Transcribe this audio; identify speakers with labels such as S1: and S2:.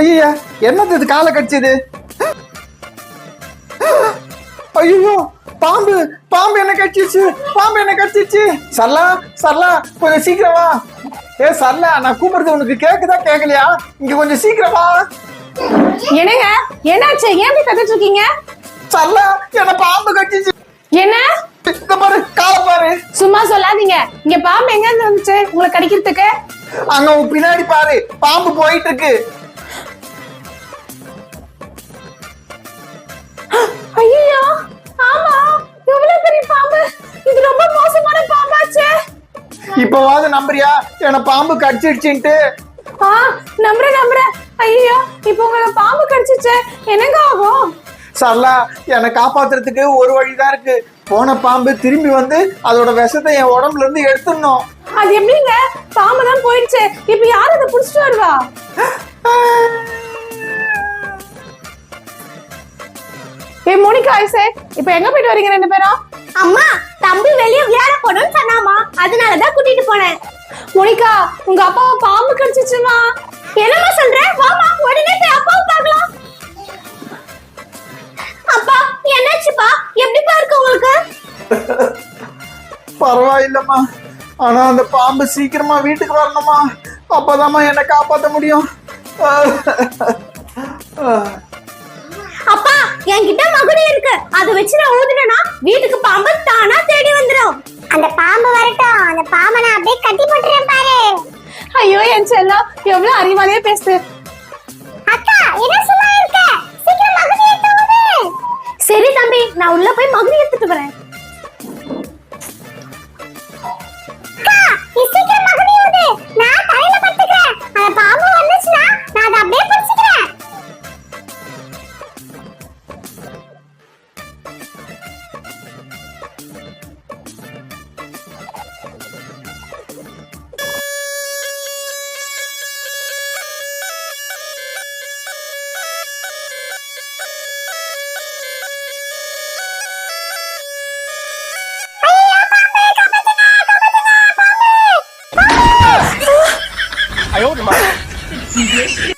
S1: ஐயா என்னது இது? காலை கடிச்சது ஐயோ பாம்பு பாம்பு என்ன கடிச்சிச்சு? பாம்பு என்ன கடிச்சிச்சு? சரலா சரலா கொஞ்சம் சீக்கிரம் வா. ஏ சரலா நான் கூப்பிடுறது உனக்கு கேக்குதா கேட்கலையா இங்க கொஞ்சம் சீக்கிரம் வா.
S2: என்னங்க? என்னாச்சு? ஏன் இப்படி கத்திட்டு இருக்கீங்க
S1: சரலா என்ன பாம்பு கடிச்சிச்சு?
S2: என்ன?
S1: இந்த பாரு காலை பாரு.
S2: சும்மா சொல்லாதீங்க. இங்க பாம்பு எங்க இருந்து வந்துச்சு? உங்களை கடிக்கிறதுக்கு?
S1: அங்க பின்னாடி பாரு பாம்பு போயிட்டு இருக்கு. இப்பவாவது நம்புறியா? என்ன பாம்பு கடிச்சிடுச்சுன்ட்டு.
S2: ஆ நம்புறேன் நம்புறேன் ஐயோ இப்போ உங்களை பாம்பு கடிச்சிச்சு என்னங்க ஆகும்?
S1: சரலா என்னை காப்பாத்துறதுக்கு ஒரு வழிதான் இருக்கு. போன பாம்பு திரும்பி வந்து அதோட விஷத்தை என் உடம்புல இருந்து எடுத்துடணும்.
S2: அது எப்படிங்க? பாம்பு தான் போயிடுச்சு. இப்போ யார் அதை புடிச்சிட்டு வருவா? ஏ மோனிகா ஐசே. இப்போ எங்க போயிட்டு வரீங்க ரெண்டு பேரும்?
S3: அம்மா தம்பி
S2: மோனிகா உங்க அப்பாவை பாம்பு கடிச்சிச்சுமா?
S3: என்னம்மா சொல்ற? வாமா உடனே போய் அப்பாவை பார்க்கலாம். அப்பா என்னாச்சுப்பா? எப்படிப்பா இருக்கு உங்களுக்கு?
S1: பரவாயில்லம்மா. ஆனா அந்த பாம்பு சீக்கிரமா வீட்டுக்கு வரணுமா அப்பதாம்மா என்னை காப்பாத்த முடியும்.
S3: அப்பா என்கிட்ட மகுடி இருக்கு. அதை வச்சு நான் ஊதுனேனா வீட்டுக்கு பாம்பு தானா தேடி வந்துரும்.
S2: எவ்வளவு அறிவாளியா பேசு.
S3: அக்கா என்ன சும்மா இருக்க? சீக்கிரம் மகுடி எடுத்து சரி தம்பி நான் உள்ள போய் மகுடி எடுத்துட்டு வரேன். Yes.